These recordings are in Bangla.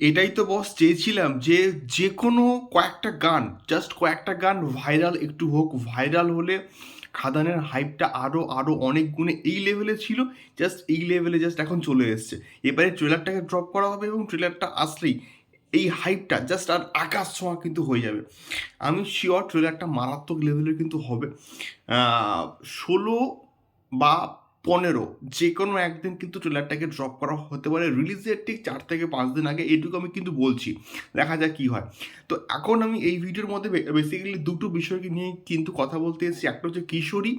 এটাই তো বস চেয়েছিলাম যে যে কোনো কয়েকটা গান জাস্ট কয়েকটা গান ভাইরাল একটু হোক ভাইরাল হলে খাদানের হাইপটা আরও আরও অনেক গুণে এই লেভেলে ছিল জাস্ট এই লেভেলে জাস্ট এখন চলে এসছে। এবারে ট্রেলারটাকে ড্রপ করা হবে এবং ট্রেলারটা আসলেই এই হাইপটা জাস্ট আর আকাশ ছোঁয়া কিন্তু হয়ে যাবে। আমি শিওর ট্রেলারটা মারাত্মক লেভেলের কিন্তু হবে। ষোলো বা পনেরো যে কোনো একদিন কিন্তু ট্রেলারটাকে ড্রপ করা হতে পারে। রিলিজের ঠিক চার থেকে পাঁচ দিন আগে, এইটুকু আমি কিন্তু বলছি। দেখা যাক কী হয়। তো এখন আমি এই ভিডিওর মধ্যে বেসিক্যালি দুটো বিষয়কে নিয়ে কিন্তু কথা বলতে এসেছি। একটা হচ্ছে কিশোরী,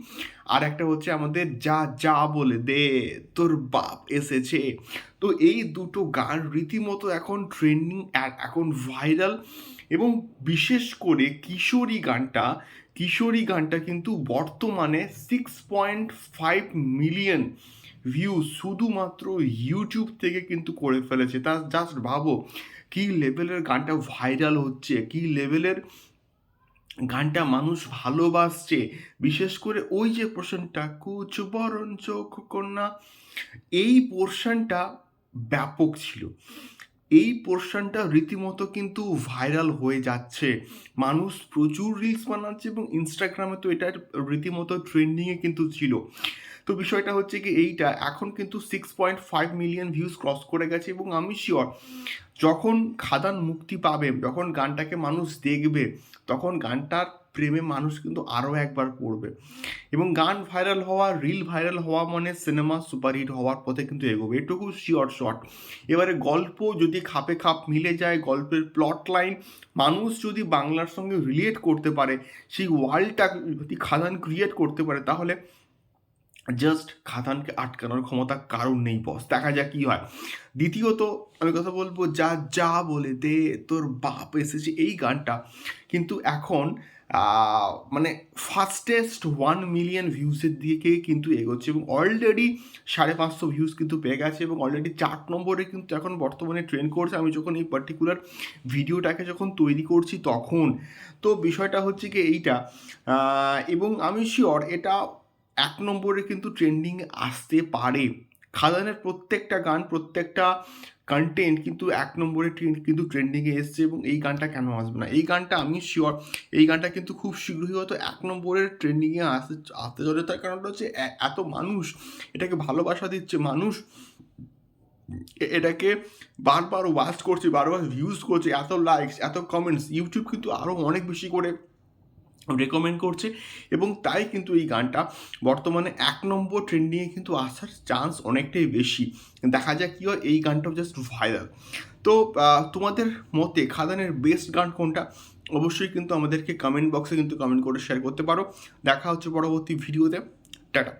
আর একটা হচ্ছে আমাদের যা যা বলে দে, তোর বাপ এসেছে। তো এই দুটো গান রীতিমতো এখন ট্রেন্ডিং এখন ভাইরাল এবং বিশেষ করে কিশোরী গানটা কিশোরী গানটা কিন্তু বর্তমানে six point five million view শুধুমাত্র ইউটিউব থেকে কিন্তু করে ফেলেছে। তা জাস্ট ভাবো, কী লেভেলের গানটা ভাইরাল হচ্ছে, কী লেভেলের গানটা মানুষ ভালোবাসছে? বিশেষ করে ওই যে পোর্শনটা কুচ বরণ চোখ কন্যা, এই পোর্শনটা ব্যাপক ছিল। এই পোর্শনটা রীতিমতো কিন্তু ভাইরাল হয়ে যাচ্ছে। মানুষ প্রচুর রিলস বানাচ্ছে এবং ইনস্টাগ্রামে তো এটা রীতিমতো ট্রেন্ডিংয়ে কিন্তু ছিল। তো বিষয়টা হচ্ছে কি এইটা। এখন কিন্তু six point five million views cross করে গেছে এবং আমি শিওর যখন খাদান মুক্তি পাবে, যখন গানটাকে মানুষ দেখবে, তখন গানটার প্রেমে মানুষ কিন্তু আরও একবার পড়বে। এবং গান ভাইরাল হওয়া রিল ভাইরাল হওয়া মানে সিনেমা সুপারহিট হওয়ার পথে কিন্তু এগোবে। এটুকু শিওর শর্ট এবারে গল্প যদি খাপে খাপ মিলে যায়, গল্পের প্লট লাইন মানুষ যদি বাংলার সঙ্গে রিলেট করতে পারে, সেই ওয়ার্ল্ডটা যদি খাদান ক্রিয়েট করতে পারে, তাহলে জাস্ট খাদানকে আটকানোর ক্ষমতা কারণ নেই বস দেখা যাক কী হয়। দ্বিতীয়ত, আমি কথা বলব, যা যা বলে দে, তোর বাপ এসেছে, এই গানটা। কিন্তু এখন মানে ফাস্টেস্ট ওয়ান মিলিয়ন ভিউজের দিকে কিন্তু এগোচ্ছে এবং অলরেডি সাড়ে পাঁচশো ভিউজ কিন্তু পেয়ে গেছে এবং অলরেডি চার নম্বরে কিন্তু এখন বর্তমানে ট্রেন্ড করছে। আমি যখন এই পার্টিকুলার ভিডিওটাকে যখন তৈরি করছি তখন। তো বিষয়টা হচ্ছে কি এইটা এবং আমি শিওর এটা এক নম্বরে কিন্তু ট্রেন্ডিং আসতে পারে। খাদানের প্রত্যেকটা গান, প্রত্যেকটা কন্টেন্ট কিন্তু এক নম্বরে কিন্তু ট্রেন্ডিংয়ে এসছে এবং এই গানটা কেন আসবে না? এই গানটা আমি শিওর এই গানটা কিন্তু খুব শীঘ্রই হয়তো এক নম্বরের ট্রেন্ডিংয়ে আসতে আসতে চলে তার কারণটা হচ্ছে এত মানুষ এটাকে ভালোবাসা দিচ্ছে। মানুষ এটাকে বারবার ওয়াচ করছে, বারবার ভিউজ করছে, এত লাইকস এত কমেন্টস ইউটিউব কিন্তু আরও অনেক বেশি করে রেকমেন্ড করছে এবং তাই কিন্তু এই গানটা বর্তমানে এক নম্বর ট্রেন্ডিংয়ে কিন্তু আসার চান্স অনেকটাই বেশি। দেখা যায় কী হয়, এই গানটাও জাস্ট ভাইরাল তো তোমাদের মতে খাদানের বেস্ট গান কোনটা? অবশ্যই কিন্তু আমাদেরকে কমেন্ট বক্সে কিন্তু কমেন্ট করে শেয়ার করতে পারো। দেখা হচ্ছে পরবর্তী ভিডিওতে টাটা।